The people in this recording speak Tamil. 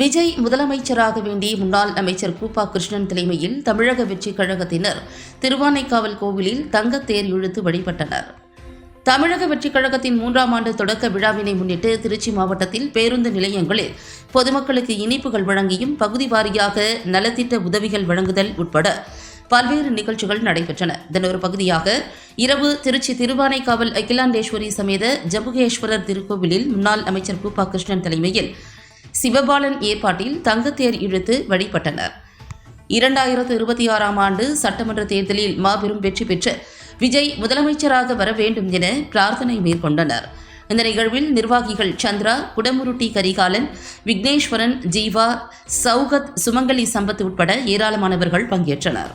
விஜய் முதலமைச்சராக வேண்டி முன்னாள் அமைச்சர் கூப்பா கிருஷ்ணன் தலைமையில் தமிழக வெற்றிக் கழகத்தினர் திருவானைக்காவல் கோவிலில் தங்கத் தேர் இழுத்து வழிபட்டனர். தமிழக வெற்றிக் கழகத்தின் மூன்றாம் ஆண்டு தொடக்க விழாவினை முன்னிட்டு திருச்சி மாவட்டத்தில் பேருந்து நிலையங்களில் பொதுமக்களுக்கு இனிப்புகள் வழங்கியும் பகுதி வாரியாக நலத்திட்ட உதவிகள் வழங்குதல் உட்பட பல்வேறு நிகழ்ச்சிகள் நடைபெற்றன. இதன் ஒரு பகுதியாக இரவு திருச்சி திருவானைக்காவல் அகிலாண்டேஸ்வரி சமேத ஜம்புகேஸ்வரர் திருக்கோவிலில் முன்னாள் அமைச்சர் கூப்பா கிருஷ்ணன் தலைமையில் சிவபாலன் ஏற்பாட்டில் தங்கத்தேர் இழுத்து வழிபட்டனர். இரண்டாயிரத்து இருபத்தி ஆறாம் ஆண்டு சட்டமன்ற தேர்தலில் மாபெரும் வெற்றி பெற்று விஜய் முதலமைச்சராக வர வேண்டும் என பிரார்த்தனை மேற்கொண்டனர். இந்த நிகழ்வில் நிர்வாகிகள் சந்திரா குடமுருட்டி கரிகாலன் விக்னேஸ்வரன் ஜீவா சௌகத் சுமங்கலி சம்பத் உட்பட ஏராளமானவர்கள் பங்கேற்றனர்.